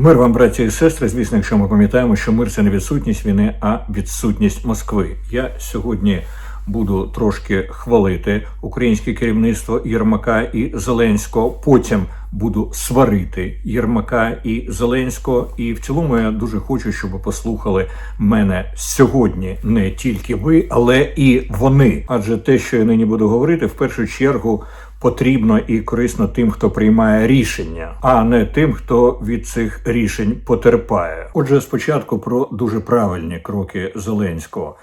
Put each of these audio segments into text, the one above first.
Мир вам, браті і сестри. Звісно, якщо ми пам'ятаємо, що мир це не відсутність війни, а відсутність Москви. Я сьогодні буду трошки хвалити українське керівництво Єрмака і Зеленського. Потім буду сварити Єрмака і Зеленського. І в цілому я дуже хочу, щоб ви послухали мене сьогодні не тільки ви, але і вони. Адже те, що я нині буду говорити, в першу чергу потрібно і корисно тим, хто приймає рішення, а не тим, хто від цих рішень потерпає. Отже, спочатку про дуже правильні кроки Зеленського.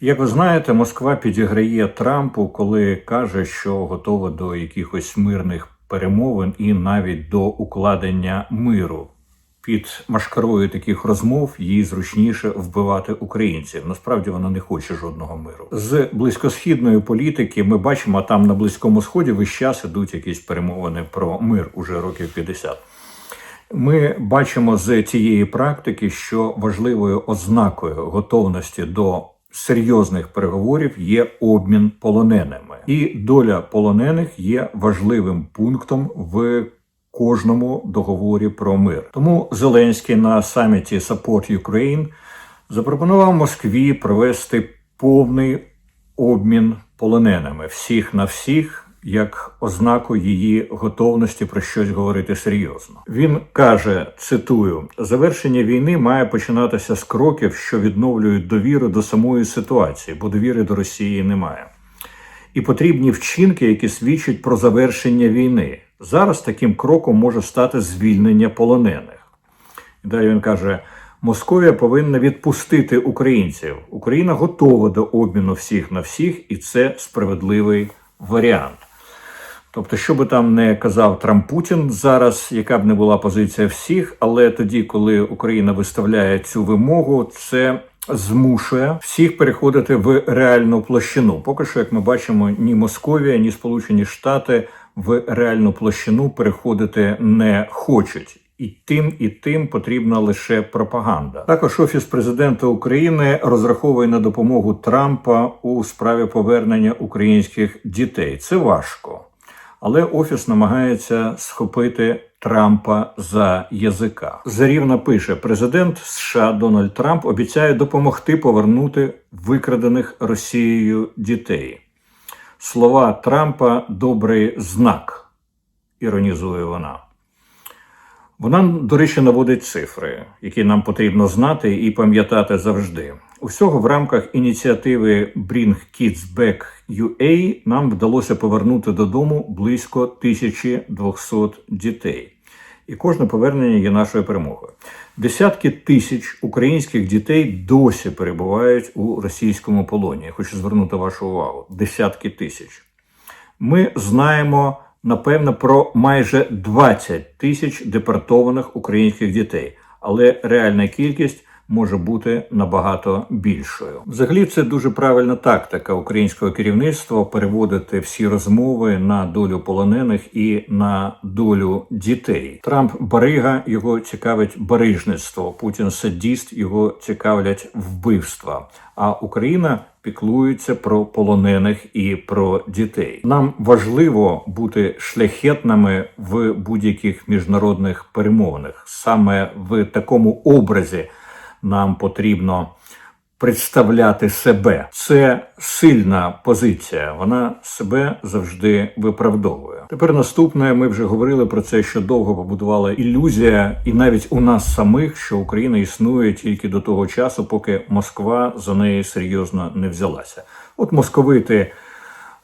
Як ви знаєте, Москва підіграє Трампу, коли каже, що готова до якихось мирних перемовин і навіть до укладення миру. Під машкарою таких розмов їй зручніше вбивати українців. Насправді вона не хоче жодного миру. З близькосхідної політики ми бачимо, там на близькому сході весь час ідуть якісь перемовини про мир уже років 50. Ми бачимо з цієї практики, що важливою ознакою готовності до серйозних переговорів є обмін полоненими, і доля полонених є важливим пунктом в кожному договорі про мир. Тому Зеленський на саміті Support Ukraine запропонував Москві провести повний обмін полоненими всіх на всіх. Як ознаку її готовності про щось говорити серйозно, він каже: цитую: завершення війни має починатися з кроків, що відновлюють довіру до самої ситуації, бо довіри до Росії немає. І потрібні вчинки, які свідчать про завершення війни. Зараз таким кроком може стати звільнення полонених. Далі він каже: Московія повинна відпустити українців. Україна готова до обміну всіх на всіх, і це справедливий варіант. Тобто, що би там не казав Трамп Путін зараз, яка б не була позиція всіх, але тоді, коли Україна виставляє цю вимогу, це змушує всіх переходити в реальну площину. Поки що, як ми бачимо, ні Московія, ні Сполучені Штати в реальну площину переходити не хочуть. І тим, і тим потрібна лише пропаганда. Також офіс президента України розраховує на допомогу Трампа у справі повернення українських дітей. Це важко. Але офіс намагається схопити Трампа за язика. Зарівна пише: президент США Дональд Трамп обіцяє допомогти повернути викрадених Росією дітей. Слова Трампа добрий знак, іронізує вона. Вона, до речі, наводить цифри, які нам потрібно знати і пам'ятати завжди. Усього в рамках ініціативи Bring Kids Back UA нам вдалося повернути додому близько 1200 дітей. І кожне повернення є нашою перемогою. Десятки тисяч українських дітей досі перебувають у російському полоні. Я хочу звернути вашу увагу: десятки тисяч. Ми знаємо напевно про майже 20 тисяч депортованих українських дітей, але реальна кількість може бути набагато більшою. Взагалі, це дуже правильна тактика українського керівництва переводити всі розмови на долю полонених і на долю дітей. Трамп барига його цікавить барижництво. Путін садіст його цікавлять вбивства. А Україна піклується про полонених і про дітей. Нам важливо бути шляхетними в будь-яких міжнародних перемовинах. Саме в такому образі нам потрібно представляти себе. Це сильна позиція. Вона себе завжди виправдовує. Тепер наступне. Ми вже говорили про це, що довго побудувала ілюзія, і навіть у нас самих, що Україна існує тільки до того часу, поки Москва за неї серйозно не взялася. От московити.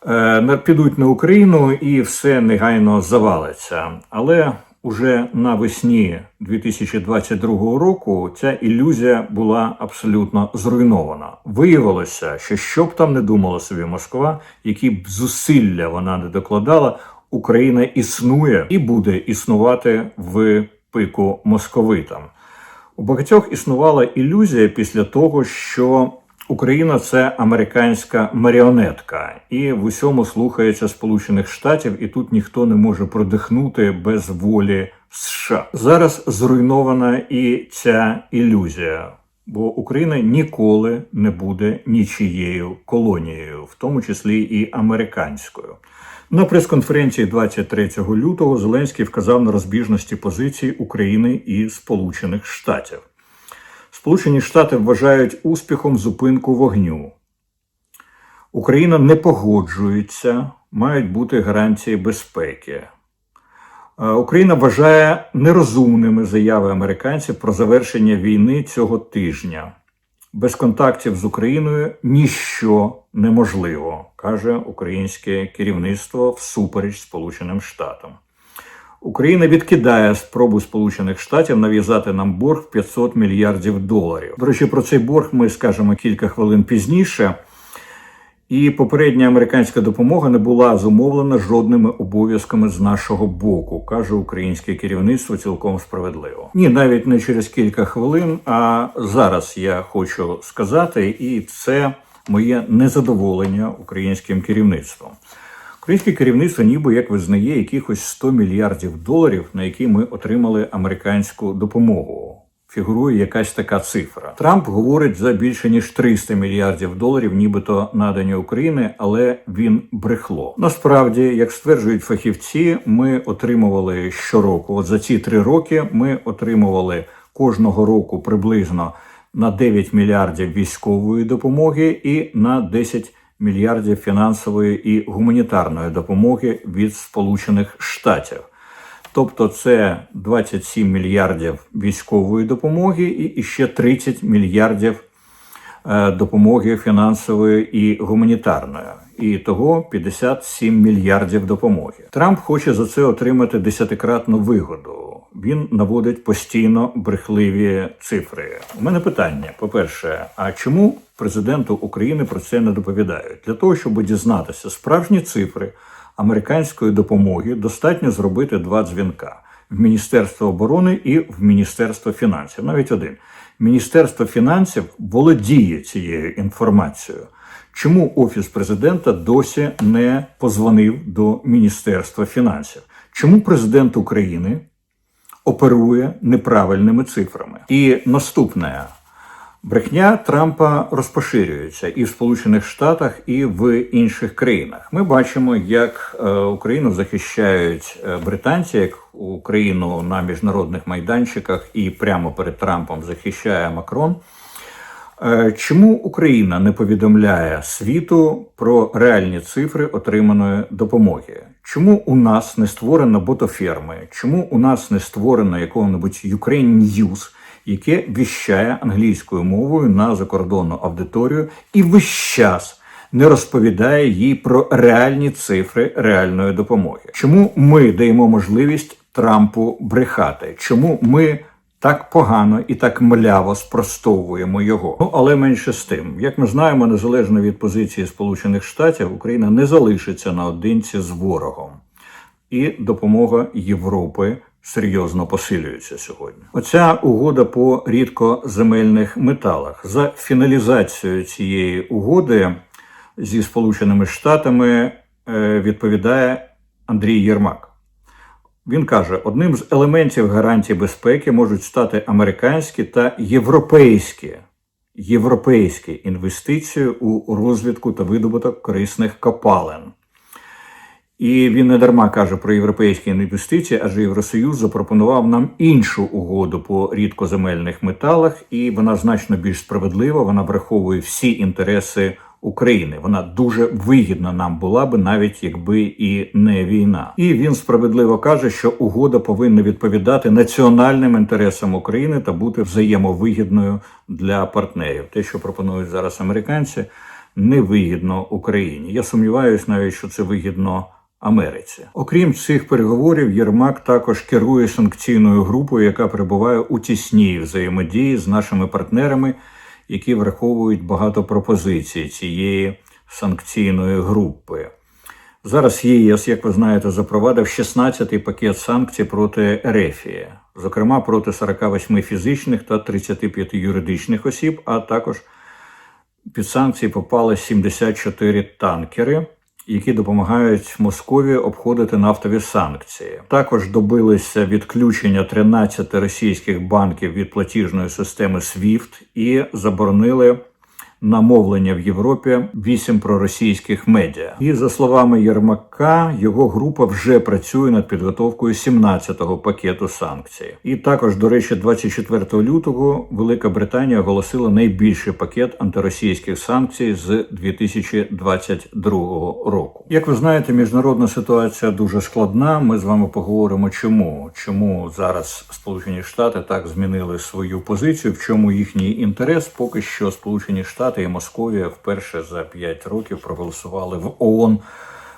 е, Підуть на Україну і все негайно завалиться. Але уже навесні 2022 року ця ілюзія була абсолютно зруйнована. Виявилося, що що б там не думала собі Москва, які б зусилля вона не докладала, Україна існує і буде існувати в пику московитам. У багатьох існувала ілюзія після того, що Україна це американська маріонетка, і в усьому слухається Сполучених Штатів, і тут ніхто не може продихнути без волі США. Зараз зруйнована і ця ілюзія, бо Україна ніколи не буде нічією колонією, в тому числі і американською. На прес-конференції 23 лютого Зеленський вказав на розбіжності позицій України і Сполучених Штатів. Сполучені Штати вважають успіхом зупинку вогню. Україна не погоджується, мають бути гарантії безпеки. Е, Україна вважає нерозумними заяви американців про завершення війни цього тижня. Без контактів з Україною ніщо неможливо, каже українське керівництво всупереч Сполученим Штатам. Україна відкидає спробу Сполучених Штатів нав'язати нам борг в 500 мільярдів доларів. До речі, про цей борг ми скажемо кілька хвилин пізніше. І попередня американська допомога не була зумовлена жодними обов'язками з нашого боку, каже українське керівництво цілком справедливо. Ні, навіть не через кілька хвилин. А зараз я хочу сказати, і це моє незадоволення українським керівництвом. Українське керівництво, ніби як визнає якихось 100 мільярдів доларів, на які ми отримали американську допомогу. Фігурує якась така цифра. Трамп говорить за більше ніж 300 мільярдів доларів, нібито надані Україні, але він брехло. Насправді, як стверджують фахівці, ми отримували щороку. От за ці три роки ми отримували кожного року приблизно на 9 мільярдів військової допомоги і на 10 мільярдів фінансової і гуманітарної допомоги від Сполучених Штатів. Тобто це 27 мільярдів військової допомоги і ще 30 мільярдів е, допомоги фінансової і гуманітарної. І того 57 мільярдів допомоги. Трамп хоче за це отримати десятикратну вигоду. Він наводить постійно брехливі цифри. У мене питання: по-перше, а чому президенту України про це не доповідають? Для того, щоб дізнатися справжні цифри американської допомоги достатньо зробити два дзвінка в Міністерство оборони і в Міністерство фінансів. Навіть один. Міністерство фінансів володіє цією інформацією. Чому Офіс президента досі не позвонив до Міністерства фінансів? Чому президент України оперує неправильними цифрами? І наступне Брехня Трампа розпоширюється і в Сполучених Штатах, і в інших країнах. Ми бачимо, як е, Україну захищають е, британці, як Україну на міжнародних майданчиках і прямо перед Трампом захищає Макрон. Е, чому Україна не повідомляє світу про реальні цифри отриманої допомоги? Чому у нас не створено ботоферми? Чому у нас не створено якого-небудь Ukraine News, яке віщає англійською мовою на закордонну аудиторію і весь час не розповідає їй про реальні цифри реальної допомоги. Чому ми даємо можливість Трампу брехати? Чому ми так погано і так мляво спростовуємо його? Ну але менше з тим, як ми знаємо, незалежно від позиції Сполучених Штатів, Україна не залишиться наодинці з ворогом. І допомога Європи серйозно посилюється сьогодні. Оця угода по рідкоземельних металах за фіналізацією цієї угоди зі Сполученими Штатами е, відповідає Андрій Єрмак. Він каже: одним з елементів гарантії безпеки можуть стати американські та європейські європейські інвестиції у розвідку та видобуток корисних копалин. І він не дарма каже про європейські інвестиції, адже Євросоюз запропонував нам іншу угоду по рідкоземельних металах, і вона значно більш справедлива. Вона враховує всі інтереси України. Вона дуже вигідна нам була би, навіть якби і не війна. І він справедливо каже, що угода повинна відповідати національним інтересам України та бути взаємовигідною для партнерів. Те, що пропонують зараз американці, невигідно Україні. Я сумніваюся, навіть що це вигідно. Америці. Окрім цих переговорів, Єрмак також керує санкційною групою, яка перебуває у тісній взаємодії з нашими партнерами, які враховують багато пропозицій цієї санкційної групи. Зараз ЄС, як ви знаєте, запровадив 16-й пакет санкцій проти Ерефії, зокрема проти 48 фізичних та 35 юридичних осіб, а також під санкції попали 74 танкери які допомагають Москові обходити нафтові санкції. Також добилися відключення 13 російських банків від платіжної системи SWIFT і заборонили на мовлення в Європі вісім проросійських медіа. І за словами Єрмака, його група вже працює над підготовкою 17-го пакету санкцій. І також, до речі, 24 лютого Велика Британія оголосила найбільший пакет антиросійських санкцій з 2022 року. Як ви знаєте, міжнародна ситуація дуже складна. Ми з вами поговоримо, чому чому зараз Сполучені Штати так змінили свою позицію, в чому їхній інтерес. Поки що Сполучені Штати і Московія вперше за 5 років проголосували в ООН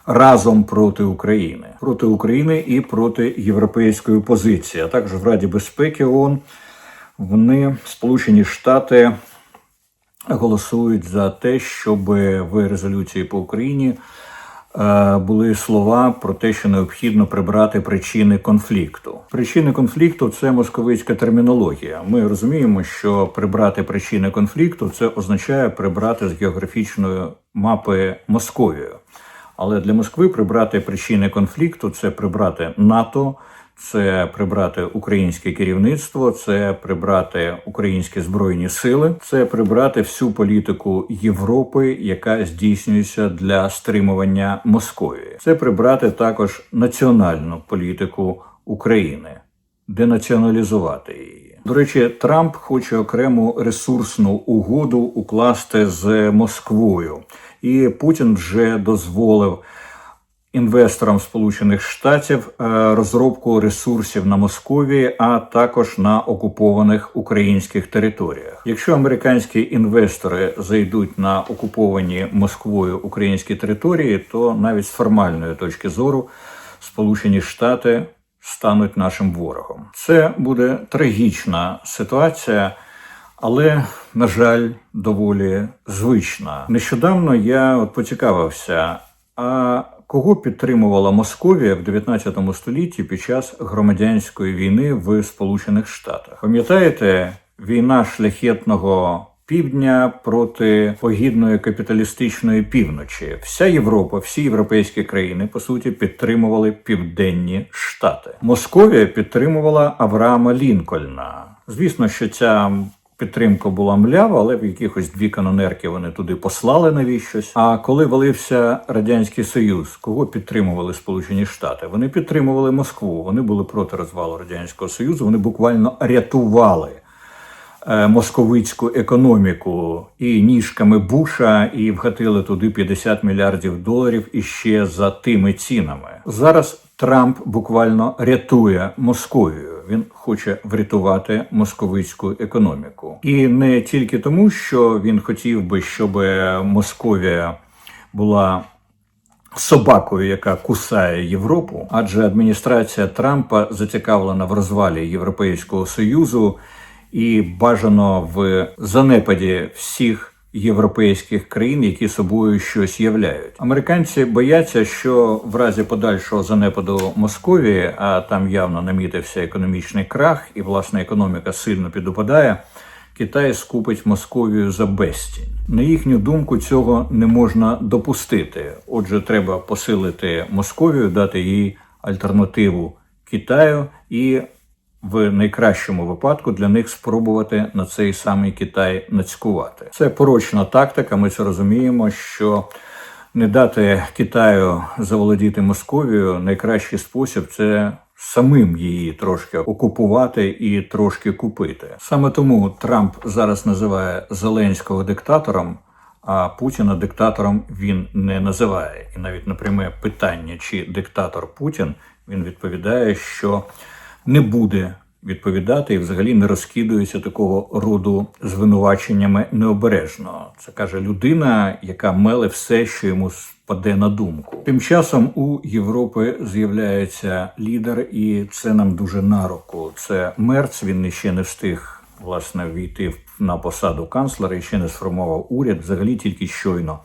разом проти України, проти України і проти європейської позиції, а також в Раді безпеки ООН вони Сполучені Штати голосують за те, щоб в резолюції по Україні були слова про те, що необхідно прибрати причини конфлікту. Причини конфлікту це московицька термінологія. Ми розуміємо, що прибрати причини конфлікту це означає прибрати з географічної мапи Московію. Але для Москви прибрати причини конфлікту це прибрати НАТО, це прибрати українське керівництво, це прибрати українські збройні сили, це прибрати всю політику Європи, яка здійснюється для стримування Московії. Це прибрати також національну політику України, денаціоналізувати її. До речі, Трамп хоче окрему ресурсну угоду укласти з Москвою, і Путін вже дозволив інвесторам Сполучених Штатів е, розробку ресурсів на Московії, а також на окупованих українських територіях. Якщо американські інвестори зайдуть на окуповані Москвою українські території, то навіть з формальної точки зору Сполучені Штати стануть нашим ворогом. Це буде трагічна ситуація. Але, на жаль, доволі звична. Нещодавно я от поцікавився, а кого підтримувала Московія в 19 столітті під час громадянської війни в Сполучених Штатах? Пам'ятаєте, війна шляхетного півдня проти погідної капіталістичної півночі? Вся Європа, всі європейські країни по суті підтримували південні штати. Московія підтримувала Авраама Лінкольна. Звісно, що ця Підтримка була млява, але в якихось дві канонерки вони туди послали навіщось. А коли валився радянський союз, кого підтримували Сполучені Штати? Вони підтримували Москву. Вони були проти розвалу радянського союзу. Вони буквально рятували е, московицьку економіку і ніжками Буша, і вгатили туди 50 мільярдів доларів іще за тими цінами. Зараз Трамп буквально рятує Московію. Він хоче врятувати московицьку економіку, і не тільки тому, що він хотів би, щоб Московія була собакою, яка кусає Європу, адже адміністрація Трампа зацікавлена в розвалі Європейського союзу і бажано в занепаді всіх європейських країн, які собою щось являють. Американці бояться, що в разі подальшого занепаду Московії, а там явно намітився економічний крах, і власна економіка сильно підупадає. Китай скупить Московію за безцінь. На їхню думку, цього не можна допустити. Отже, треба посилити Московію, дати їй альтернативу Китаю і в найкращому випадку для них спробувати на цей самий Китай нацькувати. Це порочна тактика. Ми це розуміємо, що не дати Китаю заволодіти Московію найкращий спосіб це. Самим її трошки окупувати і трошки купити. Саме тому Трамп зараз називає Зеленського диктатором, а Путіна диктатором він не називає. І навіть на пряме питання, чи диктатор Путін, він відповідає, що не буде відповідати і взагалі не розкидується такого роду звинуваченнями необережно. Це каже людина, яка меле все, що йому спаде на думку. Тим часом у Європи з'являється лідер, і це нам дуже на руку. Це Мерц. Він ще не встиг. Власне, війти на посаду канцлера і ще не сформував уряд. Взагалі тільки щойно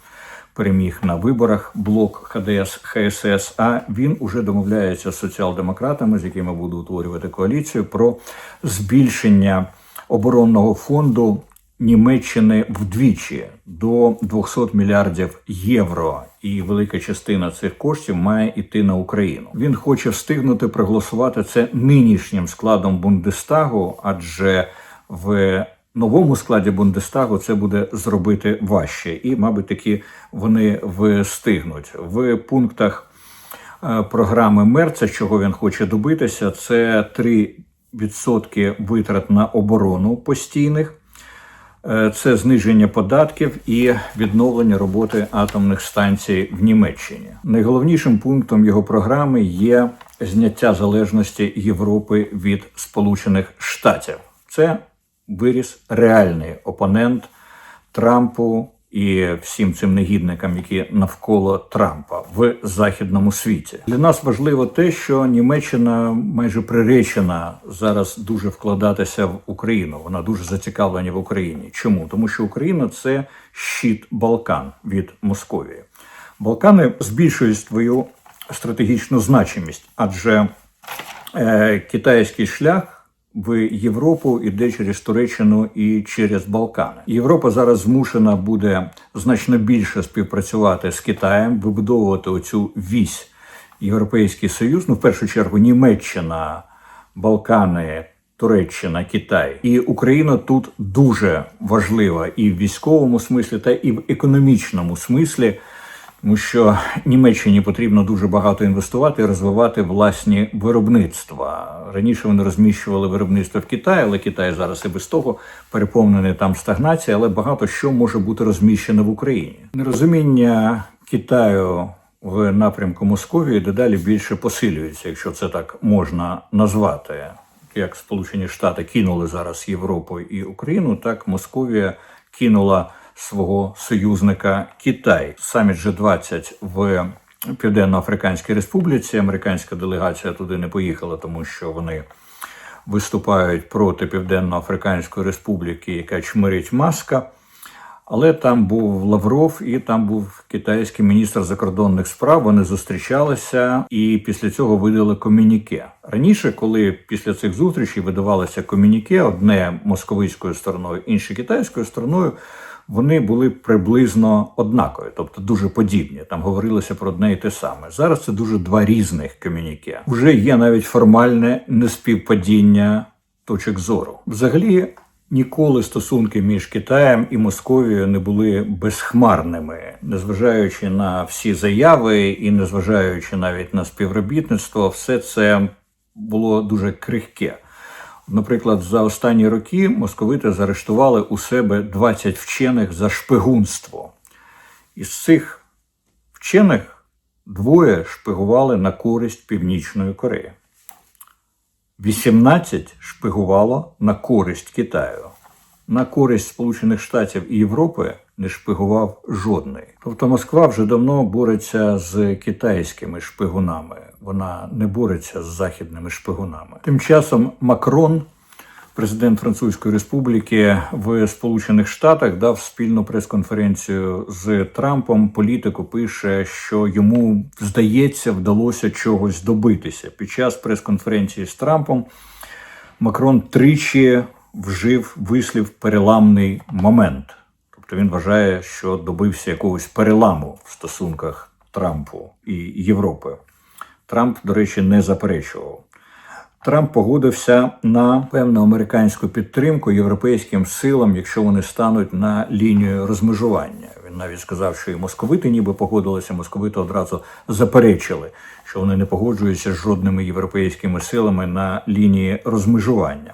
переміг на виборах блок ХДС ХСС. А він уже домовляється з соціал-демократами, з якими буде утворювати коаліцію, про збільшення оборонного фонду. Німеччини вдвічі до 200 мільярдів євро, і велика частина цих коштів має йти на Україну. Він хоче встигнути проголосувати це нинішнім складом Бундестагу, адже в новому складі Бундестагу це буде зробити важче, і, мабуть, таки вони встигнуть в пунктах е, програми Мерца, чого він хоче добитися, це 3% витрат на оборону постійних. Е, Це зниження податків і відновлення роботи атомних станцій в Німеччині. Найголовнішим пунктом його програми є зняття залежності Європи від Сполучених Штатів. Це виріс реальний опонент Трампу і всім цим негідникам, які навколо Трампа в західному світі. Для нас важливо те, що Німеччина майже приречена зараз дуже вкладатися в Україну. Вона дуже зацікавлена в Україні. Чому? Тому що Україна це щит Балкан від Московії. Балкани збільшують свою стратегічну значимість, адже е, китайський шлях в Європу іде через Туреччину і через Балкани. Європа зараз змушена буде значно більше співпрацювати з Китаєм, вибудовувати оцю вісь Європейський Союз. Ну, в першу чергу, Німеччина, Балкани. Туреччина, Китай і Україна тут дуже важлива і в військовому смислі, та і в економічному смислі, тому що Німеччині потрібно дуже багато інвестувати і розвивати власні виробництва. Раніше вони розміщували виробництво в Китаї, але Китай зараз і без того переповнений там стагнація, але багато що може бути розміщено в Україні. Нерозуміння Китаю в напрямку Московії дедалі більше посилюється, якщо це так можна назвати. Як Сполучені Штати кинули зараз Європу і Україну, так Московія кинула свого союзника Китай. Саміт G20 в Південно-Африканській Республіці. Американська делегація туди не поїхала, тому що вони виступають проти Південно-Африканської Республіки, яка чмирить маска. Але там був Лавров і там був китайський міністр закордонних справ. Вони зустрічалися і після цього видали комюніке. Раніше, коли після цих зустрічей видавалося комюніке, одне московицькою стороною, інше китайською стороною, вони були приблизно однакові, тобто дуже подібні. Там говорилося про одне і те саме. Зараз це дуже два різних комюніке. Вже є навіть формальне неспівпадіння точок зору. Взагалі. Ніколи стосунки між Китаєм і Московією не були безхмарними, незважаючи на всі заяви і незважаючи навіть на співробітництво, все це було дуже крихке. Наприклад, за останні роки московити заарештували у себе 20 вчених за шпигунство. Із цих вчених двоє шпигували на користь Північної Кореї. 18 шпигувало на користь Китаю. На користь Сполучених Штатів і Європи не шпигував жодний. Тобто Москва вже давно бореться з китайськими шпигунами. Вона не бореться з західними шпигунами. Тим часом Макрон, президент Французької Республіки в Сполучених Штатах, дав спільну прес-конференцію з Трампом. Політику пише, що йому здається, вдалося чогось добитися. Під час прес-конференції з Трампом Макрон тричі вжив вислів переламний момент. Тобто він вважає, що добився якогось переламу в стосунках Трампу і Європи. Трамп, до речі, не заперечував. Трамп погодився на певну американську підтримку європейським силам, якщо вони стануть на лінію розмежування. Він навіть сказав, що і московити ніби погодилися. Московити одразу заперечили, що вони не погоджуються з жодними європейськими силами на лінії розмежування.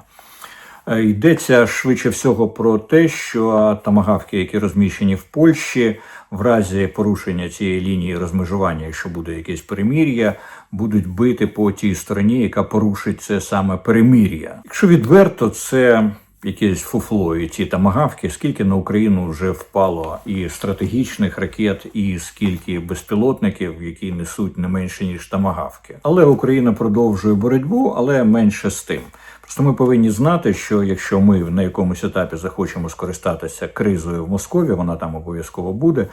Е, Йдеться швидше всього про те, що тамагавки, які розміщені в Польщі, в разі порушення цієї лінії розмежування, якщо буде якесь перемір'я, будуть бити по тій стороні, яка порушить це саме перемір'я. Якщо відверто, це якесь фуфло і ці тамагавки, скільки на Україну вже впало і стратегічних ракет, і скільки безпілотників, які несуть не менше ніж тамагавки. Але Україна продовжує боротьбу, але менше з тим. Просто ми повинні знати, що якщо ми на якомусь етапі захочемо скористатися кризою в Москві, вона там обов'язково буде,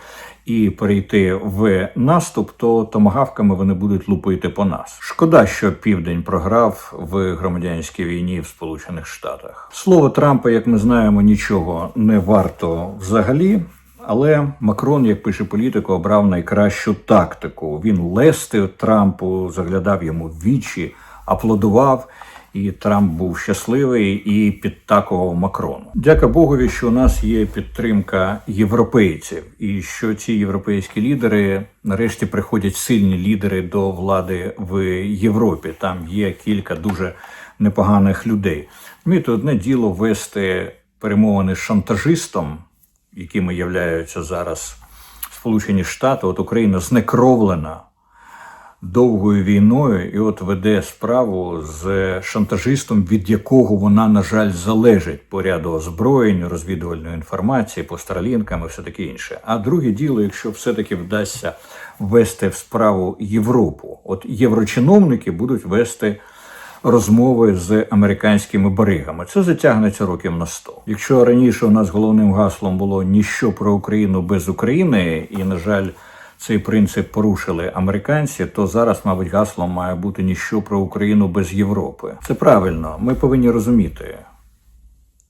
і перейти в наступ, то томагавками вони будуть лупити по нас. Шкода, що південь програв в громадянській війні в Сполучених Штатах. Слово Трампа, як ми знаємо, нічого не варто взагалі. Але Макрон, як пише політику, обрав найкращу тактику. Він лестив Трампу, заглядав йому в вічі, аплодував і Трамп був щасливий і підтакував Макрону. Дяка Богові, що у нас є підтримка європейців, і що ці європейські лідери нарешті приходять сильні лідери до влади в Європі. Там є кілька дуже непоганих людей. Міто одне діло вести перемовини з шантажистом, якими являються зараз Сполучені Штати. От Україна знекровлена довгою війною, і от веде справу з шантажистом, від якого вона, на жаль, залежить по ряду озброєнь, розвідувальної інформації, по старлінкам і все таке інше. А друге діло, якщо все-таки вдасться ввести в справу Європу, от єврочиновники будуть вести. Розмови з американськими баригами це затягнеться років на 100. Якщо раніше у нас головним гаслом було ніщо про Україну без України, і на жаль, цей принцип порушили американці, то зараз, мабуть, гаслом має бути ніщо про Україну без Європи. Це правильно. Ми повинні розуміти.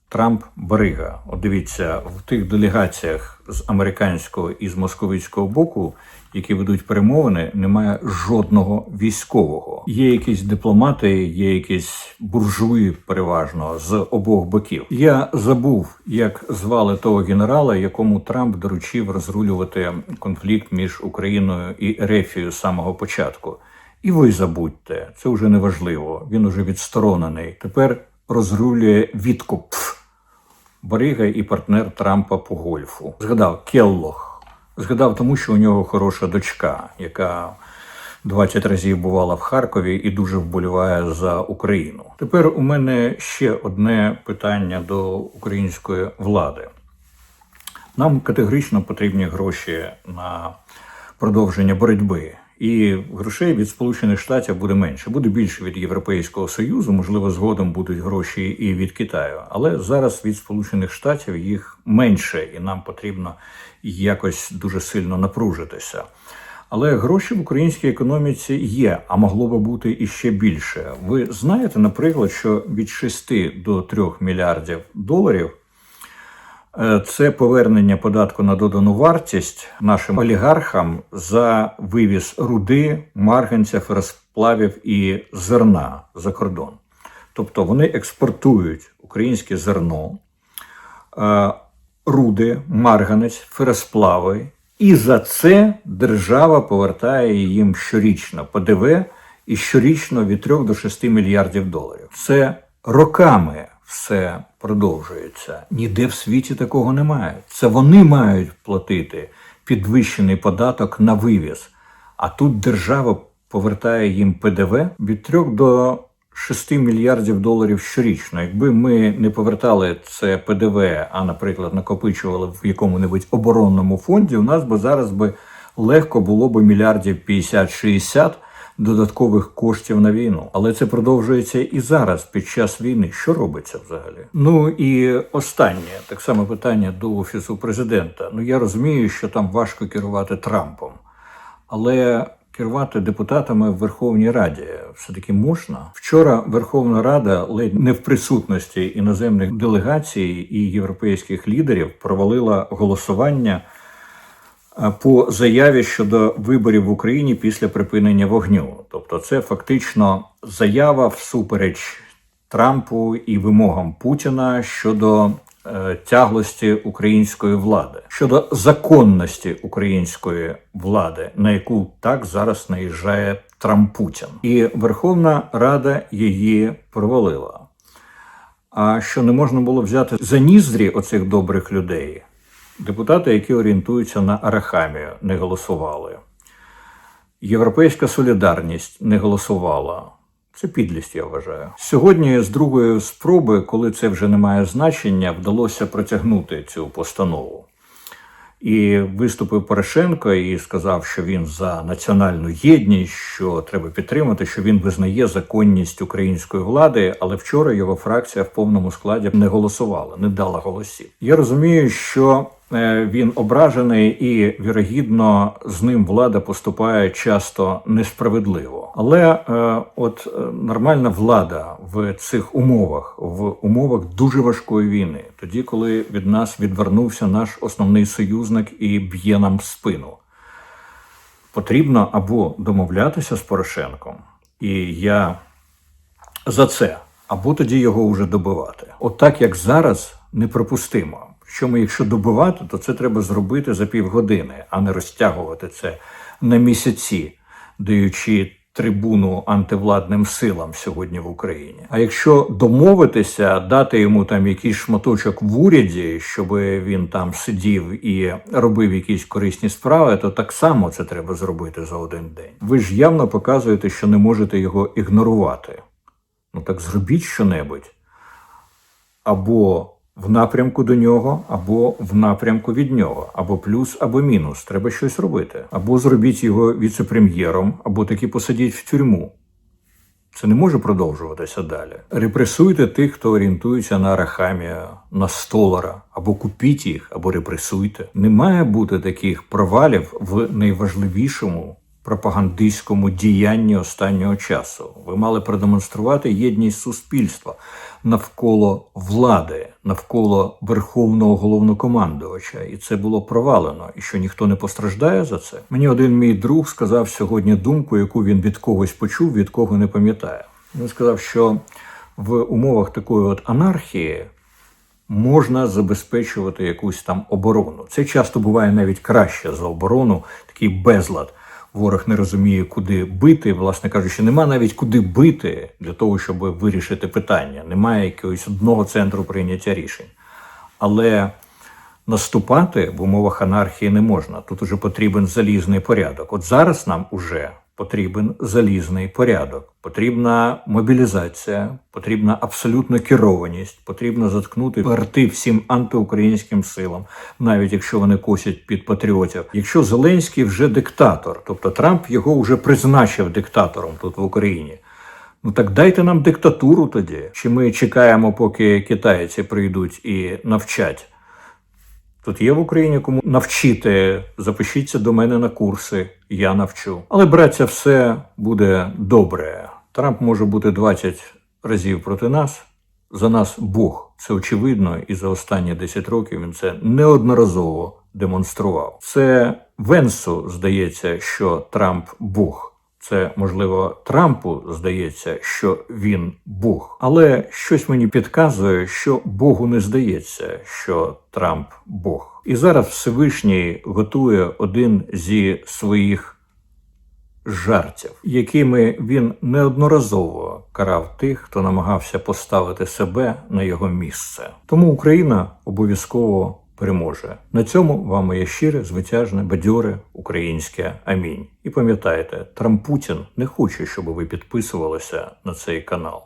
Трамп Барига. От дивіться, в тих делегаціях з американського і з московицького боку, які ведуть перемовини, немає жодного військового. Є якісь дипломати, є якісь буржуї, переважно з обох боків. Я забув, як звали того генерала, якому Трамп доручив розрулювати конфлікт між Україною і Ерефією з самого початку. І ви забудьте, це вже не важливо. Він уже відсторонений. Тепер розрулює відкуп. Барига і партнер Трампа по гольфу. Згадав Келлох. Згадав тому, що у нього хороша дочка, яка 20 разів бувала в Харкові і дуже вболіває за Україну. Тепер у мене ще одне питання до української влади. Нам категорично потрібні гроші на продовження боротьби. І грошей від Сполучених Штатів буде менше, буде більше від Європейського Союзу, можливо, згодом будуть гроші і від Китаю. Але зараз від Сполучених Штатів їх менше, і нам потрібно якось дуже сильно напружитися. Але гроші в українській економіці є, а могло би бути і ще більше. Ви знаєте, наприклад, що від 6 до 3 мільярдів доларів Е, це повернення податку на додану вартість нашим олігархам за вивіз руди, марганця, феросплавів і зерна за кордон. Тобто вони експортують українське зерно, е, руди, марганець, феросплави, і за це держава повертає їм щорічно ПДВ і щорічно від 3 до 6 мільярдів доларів. Це роками все продовжується. Ніде в світі такого немає. Це вони мають платити підвищений податок на вивіз. А тут держава повертає їм ПДВ від 3 до 6 мільярдів доларів щорічно. Якби ми не повертали це ПДВ, а, наприклад, накопичували в якому-небудь оборонному фонді, у нас би зараз би легко було б мільярдів 50-60 додаткових коштів на війну. Але це продовжується і зараз, під час війни. Що робиться взагалі? Ну і останнє так само питання до офісу президента. Ну я розумію, що там важко керувати Трампом, але. Керувати депутатами в Верховній Раді все таки можна. Вчора Верховна Рада ледь не в присутності іноземних делегацій і європейських лідерів провалила голосування по заяві щодо виборів в Україні після припинення вогню. Тобто, це фактично заява всупереч Трампу і вимогам Путіна щодо тяглості української влади, щодо законності української влади, на яку так зараз наїжджає Трамп Путін, і Верховна Рада її провалила. А що не можна було взяти за ніздрі оцих добрих людей? Депутати, які орієнтуються на Арахамію, не голосували. Європейська солідарність не голосувала. Це підлість, я вважаю. Сьогодні з другої спроби, коли це вже не має значення, вдалося протягнути цю постанову. І виступив Порошенко і сказав, що він за національну єдність, що треба підтримати, що він визнає законність української влади. Але вчора його фракція в повному складі не голосувала, не дала голосів. Я розумію, що він ображений і вірогідно з ним влада поступає часто несправедливо. Але е, от е, нормальна влада в цих умовах, в умовах дуже важкої війни, тоді коли від нас відвернувся наш основний союзник і б'є нам в спину, потрібно або домовлятися з Порошенком, і я за це або тоді його вже добивати. От так як зараз неприпустимо. Ми, якщо добивати, то це треба зробити за півгодини, а не розтягувати це на місяці, даючи трибуну антивладним силам сьогодні в Україні. А якщо домовитися, дати йому там якийсь шматочок в уряді, щоб він там сидів і робив якісь корисні справи, то так само це треба зробити за один день. Ви ж явно показуєте, що не можете його ігнорувати. Ну так зробіть щонебудь або в напрямку до нього, або в напрямку від нього, або плюс, або мінус. Треба щось робити. Або зробіть його віце-прем'єром, або таки посадіть в тюрму. Це не може продовжуватися далі. Репресуйте тих, хто орієнтується на Арахамія, на столара, або купіть їх, або репресуйте. Не має бути таких провалів в найважливішому пропагандистському діянні останнього часу. Ви мали продемонструвати єдність суспільства навколо влади, навколо верховного головнокомандувача, і це було провалено. І що ніхто не постраждає за це. Мені один мій друг сказав сьогодні думку, яку він від когось почув, від кого не пам'ятає. Він сказав, що в умовах такої от анархії. Можна забезпечувати якусь там оборону. Це часто буває навіть краще за оборону, такий безлад. Ворог не розуміє, куди бити. Власне кажучи, нема навіть куди бити для того, щоб вирішити питання. Немає якогось одного центру прийняття рішень. Але наступати в умовах анархії не можна. Тут уже потрібен залізний порядок. От зараз нам уже потрібен залізний порядок, потрібна мобілізація, потрібна абсолютна керованість, потрібно заткнути рти всім антиукраїнським силам, навіть якщо вони косять під патріотів. Якщо Зеленський вже диктатор, тобто Трамп його вже призначив диктатором тут в Україні. Ну так дайте нам диктатуру тоді. Чи ми чекаємо, поки китайці прийдуть і навчать? Тут є в Україні кому навчити. Запишіться до мене на курси, я навчу. Але браття, все буде добре. Трамп може бути 20 разів проти нас. За нас Бог. Це очевидно, і за останні 10 років він це неодноразово демонстрував. Це Венсу здається, що Трамп Бог. Це можливо Трампу здається, що він Бог, але щось мені підказує, що Богу не здається, що Трамп Бог. І зараз Всевишній готує один зі своїх жартів, якими він неодноразово карав тих, хто намагався поставити себе на його місце. Тому Україна обов'язково переможе. На цьому вам моє щире, звитяжне, бадьоре українське амінь. І пам'ятайте, Трампутін не хоче, щоб ви підписувалися на цей канал.